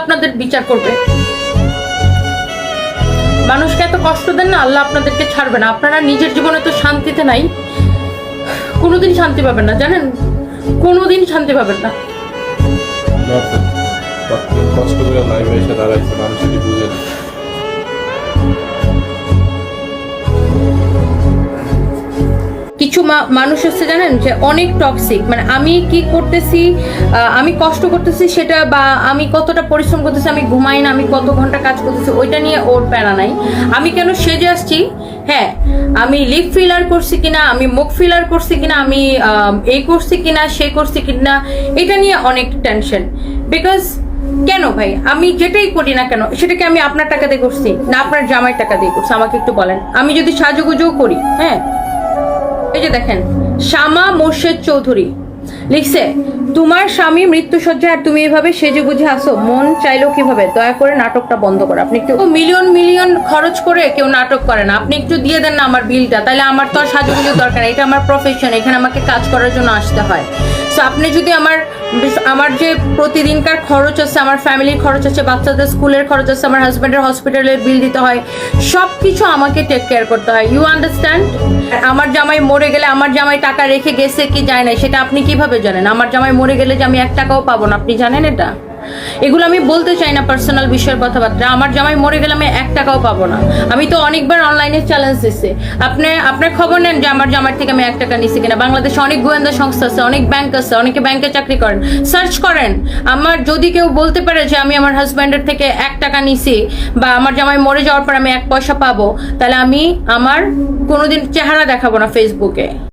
আপনাদের বিচার করবে। মানুষকে এত কষ্ট দেন না, আল্লাহ আপনাদেরকে ছাড়বে না। আপনারা নিজের জীবনে তো শান্তিতে নাই। কোনোদিন শান্তি পাবেন না, জানেন? কোনোদিন শান্তি পাবেন না। কষ্ট নাই দাঁড়াইছে মানুষ যদি বুঝে না। কিছু মানুষ হচ্ছে জানেন যে অনেক টক্সিক মানে আমি কি করতেছি আমি কষ্ট করতেছি সেটা বা আমি কতটা পরিশ্রম করতেছি, আমি ঘুমাই না, আমি কত ঘণ্টা কাজ করতেছি, ওইটা নিয়ে ওর প্যারা নাই। আমি কেন সেজে আসছি? হ্যাঁ আমি লিপ ফিলার করছি কিনা, আমি মুখ ফিলার করছি কিনা, আমি এই করছি কিনা, সে করছি কিনা, এটা নিয়ে অনেক টেনশন বিকজ কেন ভাই? আমি যেটাই করি না কেন, সেটাকে আমি আপনার টাকা দিয়ে করছি, না আপনার জামাই টাকা দিয়ে করছি, আমাকে একটু বলেন। আমি যদি সাজুগুজুও করি হ্যাঁ এই যে দেখেন শ্যামা মোর্শেদ চৌধুরী লিখছে, তোমার স্বামী মৃত্যুসজ্জা আর তুমি এভাবে সেজে বুঝে আসো মন চাইলো কীভাবে? দয়া করে নাটকটা বন্ধ করো। আপনি একটু মিলিয়ন মিলিয়ন খরচ করে কেউ নাটক করে না। আপনি একটু দিয়ে দেন না আমার বিলটা, তাহলে আমার তো আর সাজুগুজুর দরকার এটা আমার প্রফেশন এখানে আমাকে কাজ করার জন্য আসতে হয়। সো আপনি যদি আমার আমার যে প্রতিদিনকার খরচ আছে, আমার ফ্যামিলির খরচ আছে, বাচ্চাদের স্কুলের খরচ আছে, আমার হাজব্যান্ডের হসপিটালের বিল দিতে হয় সব কিছু আমাকে টেক কেয়ার করতে হয়। ইউ আন্ডারস্ট্যান্ড আমার জামাই মরে গেলে আমার জামাই টাকা রেখে গেছে কি যায় না সেটা আপনি কীভাবে জানেন? আমার জামাই মরে গেলে যে আমি এক টাকাও পাবো না, আপনি জানেন এটা? এগুলো আমি বলতে চাই না পার্সোনাল বিষয়ের কথাবার্তা। আমার জামাই মরে গেলে আমি এক টাকাও পাবো না। আমি তো অনেকবার অনলাইনে চ্যালেঞ্জ দিচ্ছি আপনি আপনার খবর নেন যে আমার জামার থেকে আমি এক টাকা নিছি কিনা। বাংলাদেশে অনেক গোয়েন্দা সংস্থা আছে, অনেক ব্যাংক আছে, অনেকে ব্যাংকে চাকরি করেন। সার্চ করেন। আমার যদি কেউ বলতে পারে যে আমি আমার হাজব্যান্ডের থেকে এক টাকা নিছি বা আমার জামাই মরে যাওয়ার পর আমি এক পয়সা পাবো, তাহলে আমি আমার কোনোদিন চেহারা দেখাবো না ফেসবুকে